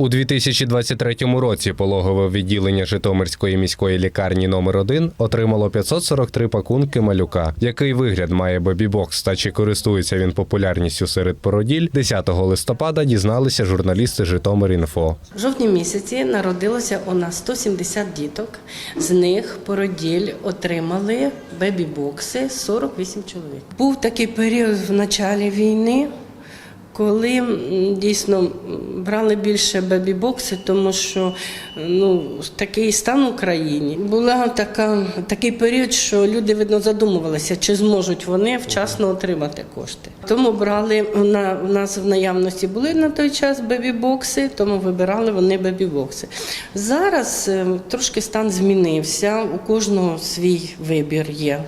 У 2023 році пологове відділення Житомирської міської лікарні номер 1 отримало 543 пакунки малюка. Який вигляд має бебі-бокс та чи користується він популярністю серед породіль, 10 листопада дізналися журналісти Житомир.Інфо. В жовтні місяці народилося у нас 170 діток. З них породіль отримали бебі-бокси 48 чоловік. Був такий період в началі війни. Коли дійсно брали більше бебі-бокси, тому що ну, такий стан в Україні була така, такий період, що люди видно задумувалися, чи зможуть вони вчасно отримати кошти. Тому брали на у нас в наявності були на той час бебі-бокси, тому вибирали вони бебі-бокси. Зараз е, трошки стан змінився. У кожного свій вибір є.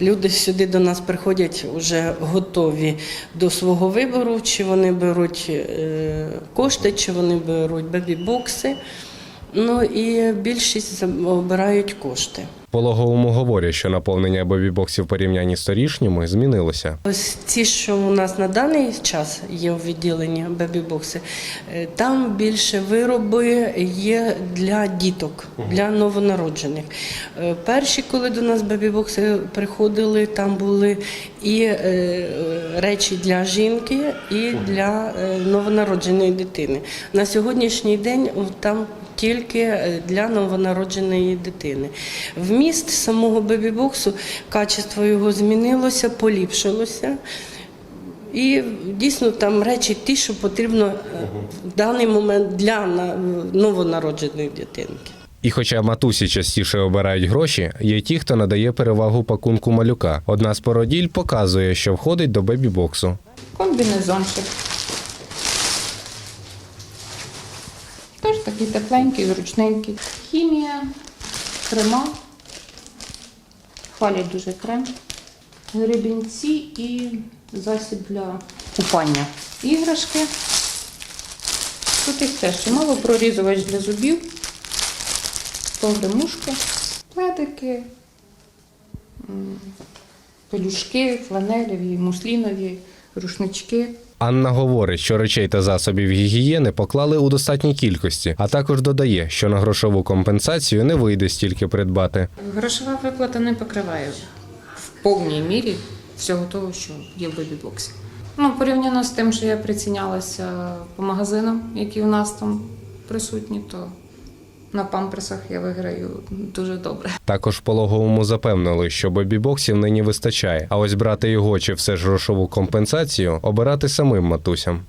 Люди сюди до нас приходять вже готові до свого вибору, чи вони беруть е, кошти, чи вони беруть бебі-бокси. Ну і більшість обирають кошти. Пологовому говорять, що наповнення бебі-боксів в порівнянні з торішніми змінилося. Ось ці, що у нас на даний час є в відділенні бебі-бокси, е, там більше вироби є для діток, для новонароджених. Е, Перші, коли до нас бебі-бокси приходили, там були і е, речі для жінки, і для новонародженої дитини. На сьогоднішній день там тільки для новонародженої дитини. Вміст самого бебі-боксу, качество його змінилося, поліпшилося. І дійсно там речі ті, що потрібно е, в даний момент для новонародженої дитинки. І хоча матусі частіше обирають гроші, є ті, хто надає перевагу пакунку малюка. Одна з породіль показує, що входить до бебі-боксу. Комбінезончик. Теж такий тепленький, зручненький. Хімія, крема. Хвалять дуже крем. Гребінці і засіб для купання. Іграшки. Тут їх теж чимало прорізувач для зубів, погремушки, пледики, пелюшки, фланелеві, муслінові, рушнички. Анна говорить, що речей та засобів гігієни поклали у достатній кількості, а також додає, що на грошову компенсацію не вийде стільки придбати. Грошова виплата не покриває в повній мірі всього того, що є в бебі-боксі. Ну, порівняно з тим, що я прицінялася по магазинам, які у нас там присутні, то на памперсах я виграю дуже добре. Також пологовому запевнили, що бебі-боксів нині вистачає, а ось брати його чи все ж грошову компенсацію обирати самим матусям.